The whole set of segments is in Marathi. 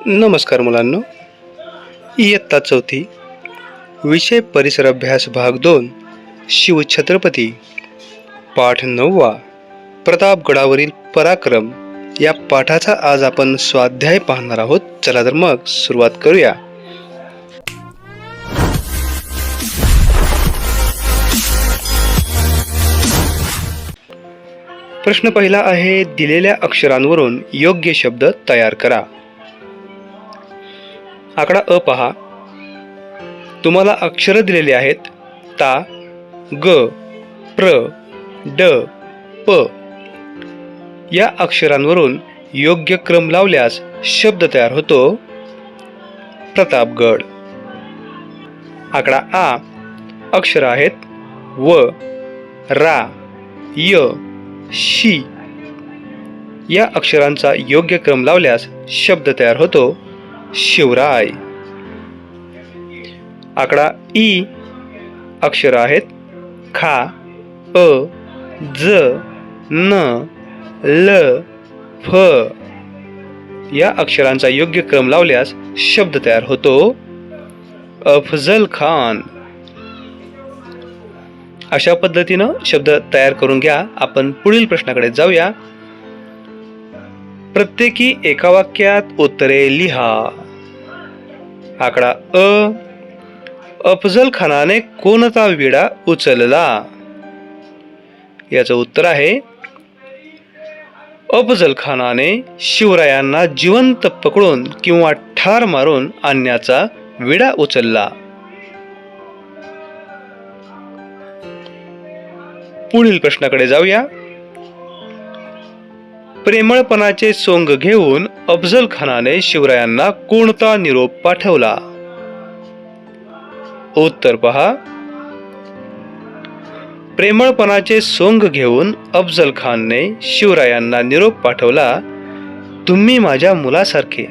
नमस्कार मुलांनो. इयत्ता चौथी विषय परिसर अभ्यास भाग दोन शिवछत्रपती पाठ नववा प्रतापगडावरील पराक्रम. या पाठाचा आज आपण स्वाध्याय पाहणार आहोत. चला तर मग सुरुवात करूया. प्रश्न पहिला आहे दिलेल्या अक्षरांवरून योग्य शब्द तयार करा. आकडा अ पहा. तुम्हाला अक्षरं दिलेली आहेत. ता ग प्र ड प. या अक्षरांवरून योग्य क्रम लावल्यास शब्द तयार होतो. प्रतापगड. आकडा आ. अक्षर आहेत. व रा य शी. या अक्षरांचा योग्य क्रम लावल्यास शब्द तयार होतो. शिवराय. आकडा ई. अक्षर आहेत. खा अ ज न ल फ. या अक्षरांचा योग्य क्रम लावल्यास शब्द तयार होतो. अफजल खान. अशा पद्धतीनं शब्द तयार करून घ्या. आपण पुढील प्रश्नाकडे जाऊया. प्रत्येकी एका वाक्यात उत्तरे लिहा. आकडा अ. अफजल खानाने कोणता विडा उचलला? याचं उत्तर आहे अफजल खानाने शिवरायांना जिवंत पकडून किंवा ठार मारून आणण्याचा विडा उचलला. पुढील प्रश्नाकडे जाऊया. प्रेमळपणाचे सोंग घेऊन अफजल खानाने शिवरायांना कोणता निरोप पाठवला? उत्तर पहा. प्रेमळपणाचे सोंग घेऊन अफजल खानने शिवरायांना निरोप पाठवला तुम्ही माझ्या मुलासारखे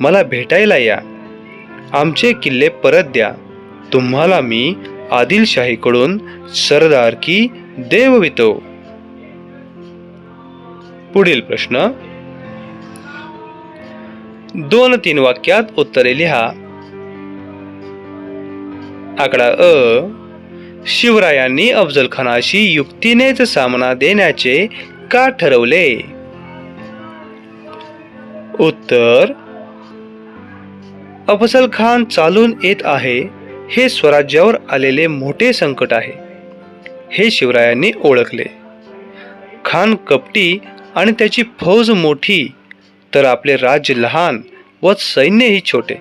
मला भेटायला या. आमचे किल्ले परत द्या. तुम्हाला मी आदिलशाहीकडून सरदारकी देववितो पुढील प्रश्न. दोन तीन वाक्यात उत्तरे लिहा. आकडा अ. शिवरायांनी अफजल खानाशी युक्तीनेच सामना देण्याचे का ठरवले? उत्तर अफजल खान चालून येत आहे हे स्वराज्यावर आलेले मोठे संकट आहे हे शिवरायांनी ओळखले. खान कपटी आणि त्याची फौज मोठी तर आपले राज्य लहान व सैन्यही छोटे.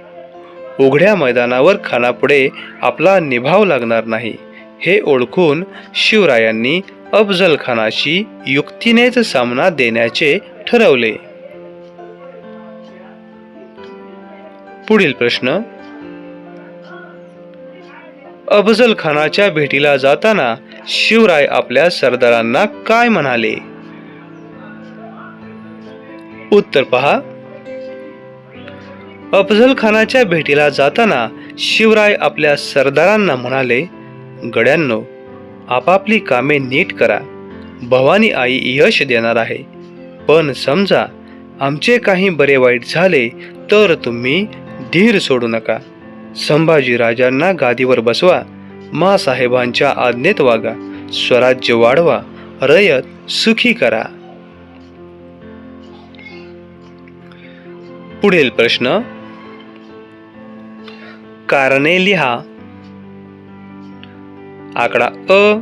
उघड्या मैदानावर खानापुढे आपला निभाव लागणार नाही हे ओळखून शिवरायांनी अफजल खानाशी युक्तीनेच सामना देण्याचे ठरवले. पुढील प्रश्न. अफजल खानाच्या भेटीला जाताना शिवराय आपल्या सरदारांना काय म्हणाले? उत्तर पहा. अफजल खानाच्या भेटीला जाताना शिवराय आपल्या सरदारांना म्हणाले गड्यांनो आपापली कामे नीट करा. भवानी आई यश देणार आहे. पण समजा आमचे काही बरे वाईट झाले तर तुम्ही धीर सोडू नका. संभाजी राजांना गादीवर बसवा. माँ साहेबांच्या आज्ञेत वागा. स्वराज्य वाढवा. रयत सुखी करा. पुढील प्रश्न. कारणे लिहा. आकडा अ.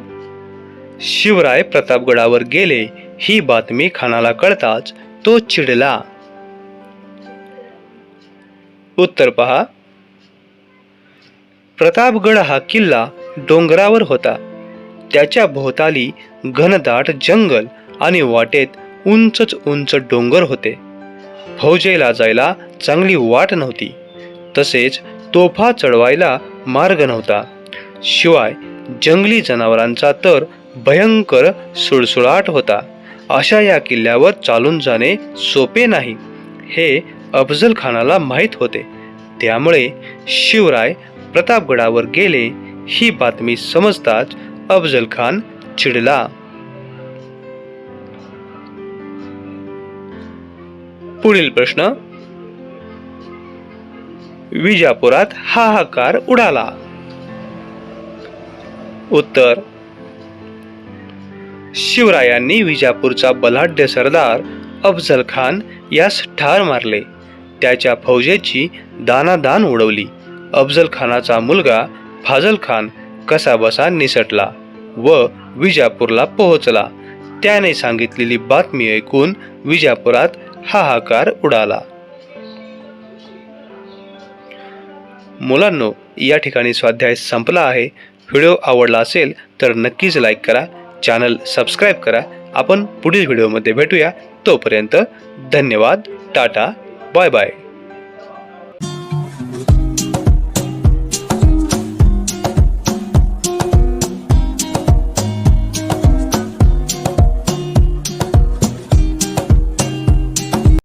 शिवराय प्रतापगडावर गेले ही बातमी खानाला कळताच तो चिडला. उत्तर पहा. प्रतापगड हा किल्ला डोंगरावर होता. त्याच्या भोवताली घनदाट जंगल आणि वाटेत उंचच उंच डोंगर होते. फौजेला जायला चांगली वाट नव्हती. तसेच तोफा चढवायला मार्ग नव्हता. शिवाय जंगली जनावरांचा तर भयंकर सुळसुळाट होता. अशा या किल्ल्यावर चालून जाणे सोपे नाही हे अफजल खानाला माहीत होते. त्यामुळे शिवराय प्रतापगडावर गेले ही बातमी समजताच अफजल खान चिडला. पुढील प्रश्न. विजापुरात हाहाकार उडाला. उत्तर. शिवरायांनी विजापूरचा बलाढ्य सरदार अफजल खान यास ठार मारले. त्याच्या फौजेची दानादान उडवली. अफजल खानाचा मुलगा फाजल खान कसाबसा निसटला व विजापूरला पोहोचला. त्याने सांगितलेली बातमी ऐकून विजापुरात हाहाकार उडाला. मुलांनो या ठिकाणी स्वाध्याय संपला आहे. व्हिडिओ आवडला असेल तर नक्कीच लाईक करा. चॅनल सबस्क्राईब करा. आपण पुढील व्हिडिओमध्ये भेटूया. तोपर्यंत धन्यवाद. टाटा. Bye bye.